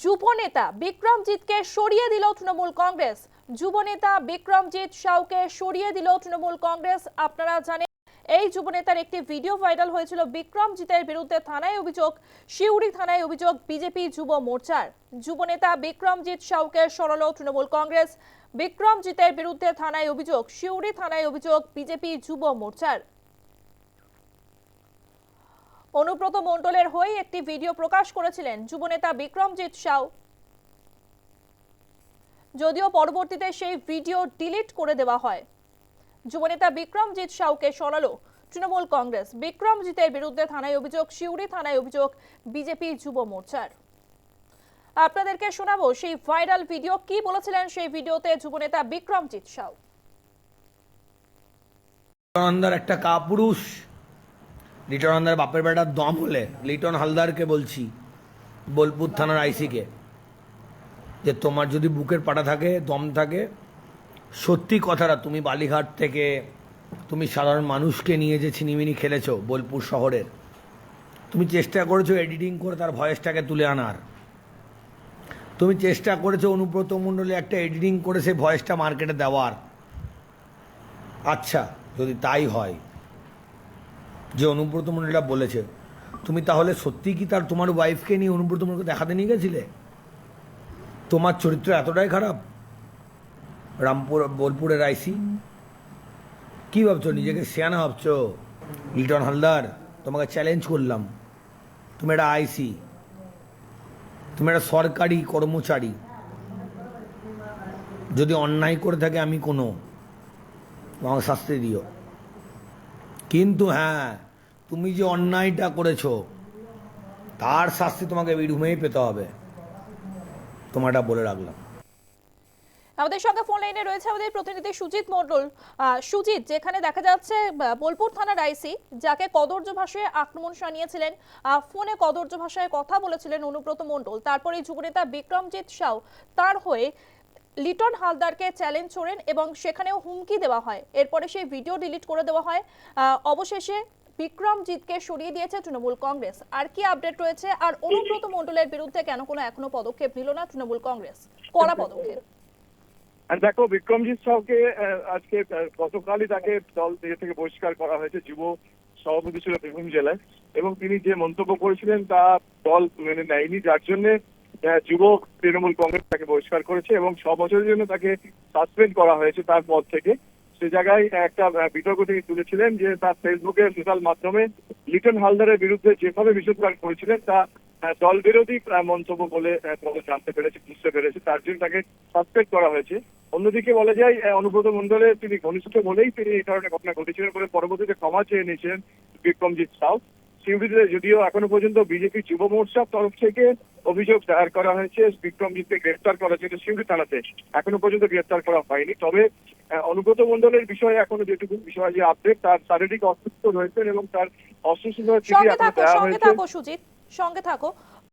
যুব নেতা বিক্রমজিৎকে সরিয়ে দিল তৃণমূল কংগ্রেস। যুব নেতা বিক্রমজিৎ সাউকে সরিয়ে দিল তৃণমূল কংগ্রেস। আপনারা জানেন, এই যুবনেতার একটি ভিডিও ভাইরাল হয়েছিল বিক্রমজিতের বিরুদ্ধে থানায় অভিযোগ শিউড়ি থানায় অভিযোগ বিজেপি যুব মোর্চার। যুবনেতা বিক্রমজিৎ সাউকে সরালো তৃণমূল কংগ্রেস। বিক্রমজিতের বিরুদ্ধে থানায় অভিযোগ শিউড়ি থানায় অভিযোগ বিজেপি যুব মোর্চার। অনুব্রত মণ্ডলের হয়ে একটি ভিডিও প্রকাশ করেছিলেন যুবনেতা বিক্রমজিৎ সাউ। যদিও পরবর্তীতে সেই ভিডিও ডিলিট করে দেওয়া হয়। যুবনেতা বিক্রমজিৎ সাউকে সরালো তৃণমূল কংগ্রেস। বিক্রমজিতের বিরুদ্ধে থানায় অভিযোগ শিউড়ি থানায় অভিযোগ, বিজেপি যুব মোর্চার। আপনাদেরকে শোনাবো সেই ভাইরাল ভিডিও। কি বলেছিলেন সেই ভিডিওতে যুবনেতা বিক্রমজিৎ সাউ? একটা কাপুরুষ লিটন হালদার বাপের বেটার দম হলে লিটন হালদারকে বলছি, বোলপুর থানার আইসিকে, যে তোমার যদি বুকের পাটা থাকে, দম থাকে, সত্যি কথাটা তুমি বালিঘাট থেকে তুমি সাধারণ মানুষকে নিয়ে যে ছিনিমিনি খেলেছো বোলপুর শহরের, তুমি চেষ্টা করেছ এডিটিং করে তার ভয়েসটাকে তুলে আনার। তুমি চেষ্টা করেছ অনুব্রত মণ্ডলে একটা এডিটিং করে সেই ভয়েসটা মার্কেটে দেওয়ার। আচ্ছা যদি তাই হয় যে অনুব্রত মণ্ডলটা বলেছে, তুমি তাহলে সত্যি কি তার, তোমার ওয়াইফকে নিয়ে অনুব্রত মণ্ডলকে দেখাতে নিয়ে গেছিলে? তোমার চরিত্র এতটাই খারাপ? রামপুর, বোলপুরের আইসি? কি ভাবছ, নিজেকে সেয়ানা ভাবছ? লিটন হালদার, তোমাকে চ্যালেঞ্জ করলাম। তুমি একটা আইসি। তুমি একটা সরকারি কর্মচারী। যদি অন্যায় করে থাকে আমি কোনো আমাকে শাস্তি দিও। কিন্তু হ্যাঁ তুমি যে অন্যায়টা করেছ, তার শাস্তি তোমাকে বীরভূমেই পেতে হবে। তোমারটা বলে রাখলাম। আমাদের সঙ্গে ফোন লাইনে রয়েছে আমাদের প্রতিনিধি সুজিত মণ্ডল। সুজিত, যেখানে দেখা যাচ্ছে বোলপুর থানার আইসি, যাকে কদর্য ভাষায় আক্রমণ শানিয়েছিলেন ফোনে কদর্য ভাষায় কথা বলেছিলেন অনুব্রত মণ্ডল। তারপরে যুবনেতা বিক্রমজিৎ সাউ, তার হয়ে লিটন হালদারকে চ্যালেঞ্জ করেন এবং সেখানেও হুমকি দেওয়া হয়। এরপরে সেই ভিডিও ডিলিট করে দেওয়া হয়। অবশেষে বিক্রমজিৎকে সরিয়ে দিয়েছে তৃণমূল কংগ্রেস। আর কি আপডেট রয়েছে? আর অনুব্রত মণ্ডলের বিরুদ্ধে কেন কোনো এখনও পদক্ষেপ নিল না তৃণমূল কংগ্রেস? কড়া পদক্ষেপ। দেখো, বিক্রমজিৎ সাউকে আজকে গতকালই তাকে দল থেকে থেকে বহিষ্কার করা হয়েছে, যুব সভাপতি ছিল বীরভূম জেলায়। এবং তিনি যে মন্তব্য করেছিলেন তা দল মেনে নেয়নি। যার জন্য যুব তৃণমূল কংগ্রেস তাকে বহিষ্কার করেছে এবং ছ বছরের জন্য তাকে সাসপেন্ড করা হয়েছে তার পদ থেকে। সে জায়গায় একটা বিতর্ক তিনি তুলেছিলেন যে তার ফেসবুকে সোশ্যাল মাধ্যমে লিটন হালদারের বিরুদ্ধে যেভাবে বিষোদ্গার করেছিলেন, তা দল বিরোধী মন্তব্য বলে জানতে পেরেছে, বুঝতে পেরেছে। তার জন্য তাকে সাসপেন্ড করা হয়েছে। অন্যদিকে বলা যায় অনুব্রত মন্ডলে তিনি ঘনিষ্ঠ বলেই তিনি এই ধরনের ঘটনা ঘটেছিলেন বলে পরবর্তীতে ক্ষমা চেয়ে নিয়েছেন বিক্রমজিৎ সাউ। শিউড়িতে যদিও এখনও পর্যন্ত বিজেপি যুব মোর্চার তরফ থেকে অভিযোগ দায়ের করা হয়েছে। বিক্রমজিৎকে গ্রেফতার করা হয়েছে সিউড়ি থানাতে এখনও পর্যন্ত গ্রেফতার করা হয়নি। তবে অনুব্রত মন্ডলের বিষয়ে এখনও যেটুকু বিষয় যে আপডেট তার শারীরিক অসুস্থ রয়েছেন এবং তার অসুস্থ চিঠি সঙ্গে থাকো দেওয়া সঙ্গে হয়েছে। থাকো সুজিত। সঙ্গে থাকো।